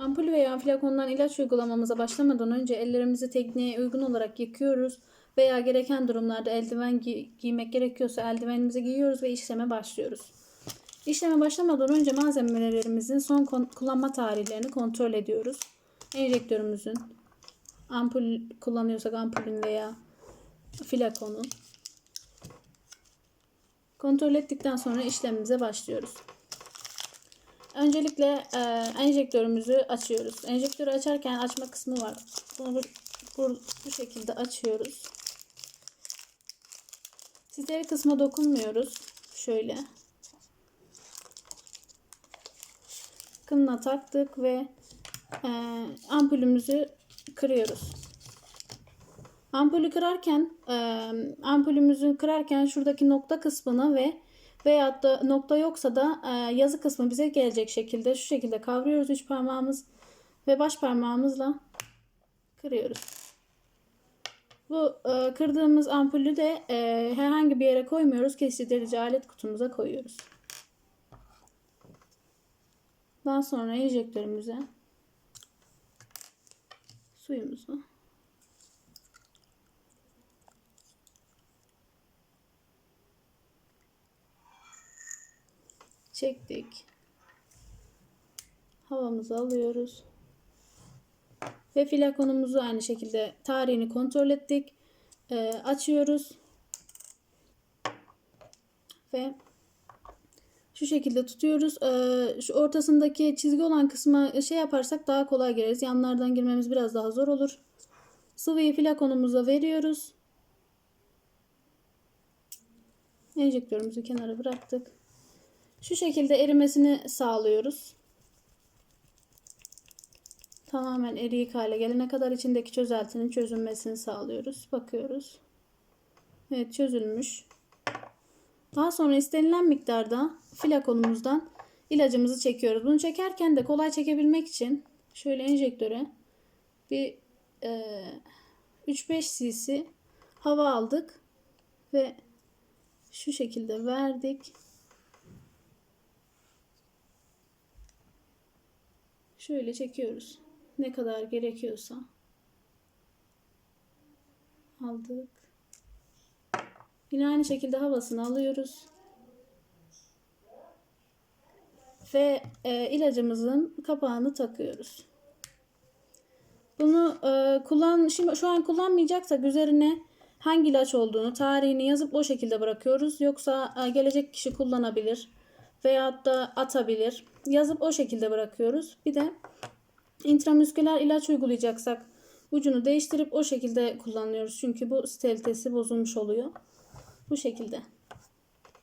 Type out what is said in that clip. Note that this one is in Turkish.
Ampul veya flakondan ilaç uygulamamıza başlamadan önce ellerimizi tekniğe uygun olarak yıkıyoruz veya gereken durumlarda eldiven gi- giymek gerekiyorsa eldivenimizi giyiyoruz ve işleme başlıyoruz. İşleme başlamadan önce malzemelerimizin son kullanma tarihlerini kontrol ediyoruz. Enjektörümüzün, ampul kullanıyorsak ampulün veya flakonun. Kontrol ettikten sonra işlemimize başlıyoruz. Öncelikle e, enjektörümüzü açıyoruz. Enjektörü açarken açma kısmı var. Bunu bu, bu, bu şekilde açıyoruz. Sizleri kısma dokunmuyoruz. Şöyle. Kınına taktık ve e, ampulümüzü kırıyoruz. Ampulü kırarken e, ampulümüzü kırarken şuradaki nokta kısmını ve veyahut da nokta yoksa da e, yazı kısmı bize gelecek şekilde şu şekilde kavruyoruz üç parmağımız ve baş parmağımızla kırıyoruz. Bu e, kırdığımız ampulü de e, herhangi bir yere koymuyoruz. Kesici alet kutumuza koyuyoruz. Daha sonra enjektörümüze suyumuzu çektik. Havamızı alıyoruz. Ve flakonumuzu aynı şekilde tarihini kontrol ettik. Ee, açıyoruz. Ve şu şekilde tutuyoruz. Ee, şu ortasındaki çizgi olan kısma şey yaparsak daha kolay gireriz. Yanlardan girmemiz biraz daha zor olur. Sıvıyı flakonumuza veriyoruz. Enjektörümüzü kenara bıraktık. Şu şekilde erimesini sağlıyoruz. Tamamen eriyik hale gelene kadar içindeki çözeltinin çözülmesini sağlıyoruz. Bakıyoruz. Evet çözülmüş. Daha sonra istenilen miktarda flakonumuzdan ilacımızı çekiyoruz. Bunu çekerken de kolay çekebilmek için şöyle enjektöre bir e, 3-5 cc hava aldık ve şu şekilde verdik. Şöyle çekiyoruz. Ne kadar gerekiyorsa. Aldık. Yine aynı şekilde havasını alıyoruz. Ve e, ilacımızın kapağını takıyoruz. Bunu e, kullan şimdi şu an kullanmayacaksak üzerine hangi ilaç olduğunu, tarihini yazıp o şekilde bırakıyoruz. Yoksa e, gelecek kişi kullanabilir veyahut da atabilir. Yazıp o şekilde bırakıyoruz. Bir de intramüsküler ilaç uygulayacaksak ucunu değiştirip o şekilde kullanıyoruz. Çünkü bu sterilitesi bozulmuş oluyor. Bu şekilde.